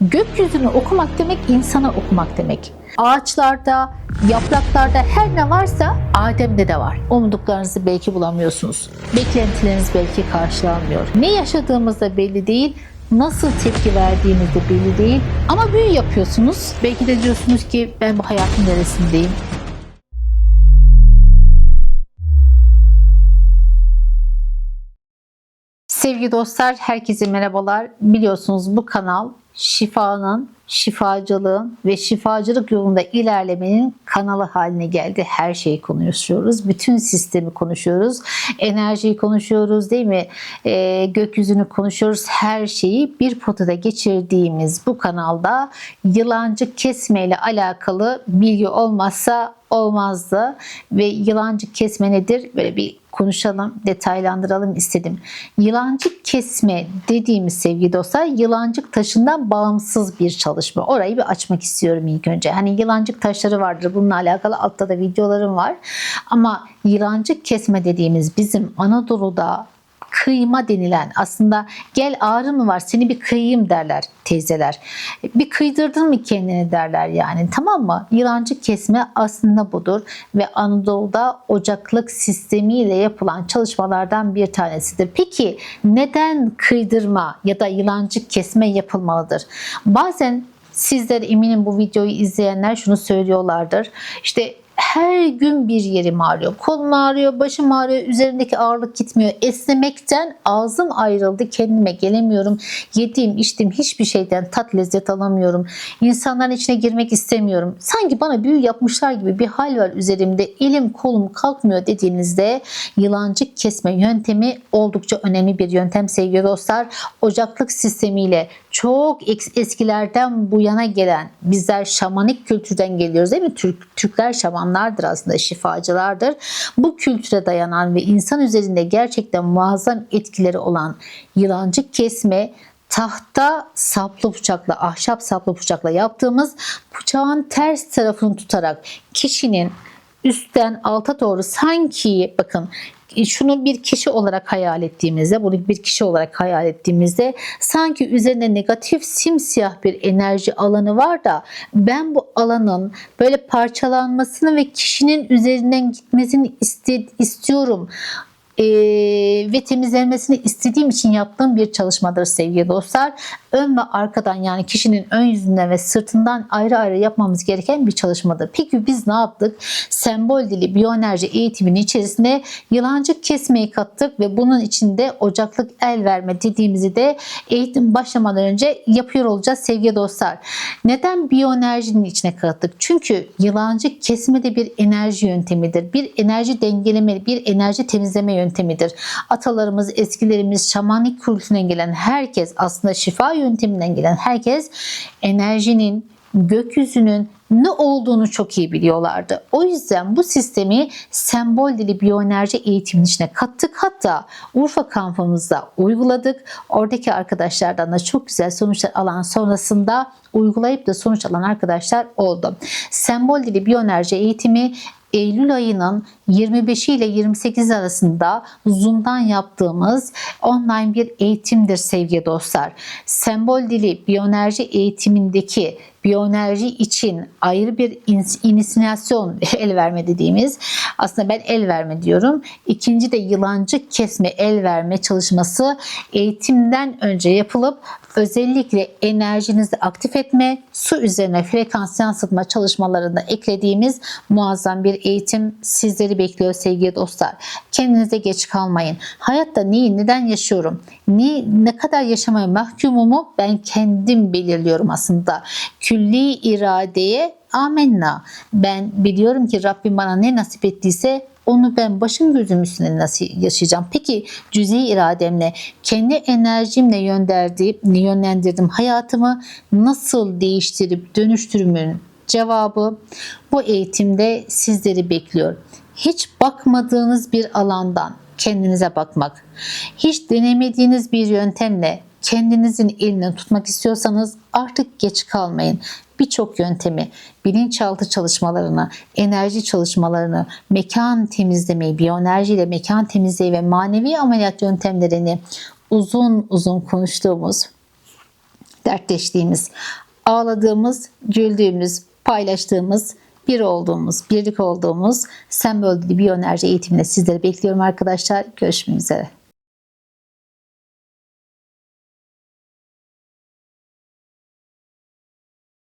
Gökyüzünü okumak demek insana okumak demek. Ağaçlarda, yapraklarda her ne varsa Adem'de de var. Umduklarınızı belki bulamıyorsunuz. Beklentileriniz belki karşılanmıyor. Ne yaşadığımız da belli değil. Nasıl tepki verdiğiniz de belli değil. Ama büyü yapıyorsunuz. Belki de diyorsunuz ki ben bu hayatın neresindeyim? Sevgili dostlar, herkese merhabalar. Biliyorsunuz bu kanal şifanın, şifacılığın ve şifacılık yolunda ilerlemenin kanalı haline geldi. Her şeyi konuşuyoruz. Bütün sistemi konuşuyoruz. Enerjiyi konuşuyoruz değil mi? Ee, gökyüzünü konuşuyoruz. Her şeyi bir potada geçirdiğimiz bu kanalda yılancı kesme ile alakalı bilgi olmazsa olmazdı. Ve yılancı kesme nedir? Böyle bir konuşalım, detaylandıralım istedim. Yılancık kesme dediğimiz sevgili dostlar yılancık taşından bağımsız bir çalışma. Orayı bir açmak istiyorum ilk önce. Hani yılancık taşları vardır. Bununla alakalı altta da videolarım var. Ama yılancık kesme dediğimiz bizim Anadolu'da kıyma denilen aslında gel ağrı mı var seni bir kıyayım derler teyzeler. Bir kıydırdın mı kendini derler yani tamam mı? Yılancı kesme aslında budur ve Anadolu'da ocaklık sistemiyle yapılan çalışmalardan bir tanesidir. Peki neden kıydırma ya da yılancı kesme yapılmalıdır? Bazen sizler eminim bu videoyu izleyenler şunu söylüyorlardır. İşte her gün bir yerim ağrıyor. Kolum ağrıyor, başım ağrıyor, üzerindeki ağırlık gitmiyor. Esnemekten ağzım ayrıldı, kendime gelemiyorum. Yediğim, içtiğim hiçbir şeyden tat lezzet alamıyorum. İnsanların içine girmek istemiyorum. Sanki bana büyü yapmışlar gibi bir hal var üzerimde. Elim kolum kalkmıyor dediğinizde yılancık kesme yöntemi oldukça önemli bir yöntem sevgili dostlar. Ocaklık sistemiyle çok eskilerden bu yana gelen bizler şamanik kültürden geliyoruz değil mi? Türk, Türkler şamanlardır aslında şifacılardır. Bu kültüre dayanan ve insan üzerinde gerçekten muazzam etkileri olan yılancık kesme tahta saplı bıçakla, ahşap saplı bıçakla yaptığımız bıçağın ters tarafını tutarak kişinin üstten alta doğru sanki bakın şunu bir kişi olarak hayal ettiğimizde, bunu bir kişi olarak hayal ettiğimizde sanki üzerinde negatif simsiyah bir enerji alanı var da ben bu alanın böyle parçalanmasını ve kişinin üzerinden gitmesini istiyorum ee, ve temizlenmesini istediğim için yaptığım bir çalışmadır sevgili dostlar. Ön ve arkadan yani kişinin ön yüzünden ve sırtından ayrı ayrı yapmamız gereken bir çalışmadır. Peki biz ne yaptık? Sembol dili biyoenerji eğitiminin içerisine yılancık kesmeyi kattık ve bunun içinde ocaklık el verme dediğimizi de eğitim başlamadan önce yapıyor olacağız sevgili dostlar. Neden biyoenerjinin içine kattık? Çünkü yılancık kesme de bir enerji yöntemidir. Bir enerji dengeleme, bir enerji temizleme yöntemidir. Atalarımız, eskilerimiz, şamanik kültüründen gelen herkes aslında şifa yönteminden gelen herkes enerjinin, gökyüzünün ne olduğunu çok iyi biliyorlardı. O yüzden bu sistemi sembol dili biyoenerji eğitiminin içine kattık. Hatta Urfa kampımızda uyguladık. Oradaki arkadaşlardan da çok güzel sonuçlar alan sonrasında uygulayıp da sonuç alan arkadaşlar oldu. Sembol dili biyoenerji eğitimi Eylül ayının 25 ile 28 arasında Zoom'dan yaptığımız online bir eğitimdir sevgili dostlar. Sembol dili biyoenerji eğitimindeki biyoenerji için ayrı bir inisiyasyon el verme dediğimiz aslında ben el verme diyorum. İkinci de yılancı kesme el verme çalışması eğitimden önce yapılıp özellikle enerjinizi aktif etme, su üzerine frekans yansıtma çalışmalarında eklediğimiz muazzam bir eğitim sizleri bekliyor sevgili dostlar. Kendinize geç kalmayın. Hayatta neyi, neden yaşıyorum? Ne, ne kadar yaşamaya mahkumumu ben kendim belirliyorum aslında. Külli iradeye amenna. Ben biliyorum ki Rabbim bana ne nasip ettiyse onu ben başım gözüm üstüne nasıl yaşayacağım? Peki cüzi irademle, kendi enerjimle yönlendirdim hayatımı nasıl değiştirip dönüştürümün cevabı bu eğitimde sizleri bekliyor. Hiç bakmadığınız bir alandan kendinize bakmak, hiç denemediğiniz bir yöntemle kendinizin elinden tutmak istiyorsanız artık geç kalmayın birçok yöntemi, bilinçaltı çalışmalarını, enerji çalışmalarını, mekan temizlemeyi, biyoenerji ile mekan temizliği ve manevi ameliyat yöntemlerini uzun uzun konuştuğumuz dertleştiğimiz, ağladığımız, güldüğümüz, paylaştığımız, bir olduğumuz, birlik olduğumuz Sembol Biyoenerji eğitiminde sizleri bekliyorum arkadaşlar. Görüşmek üzere.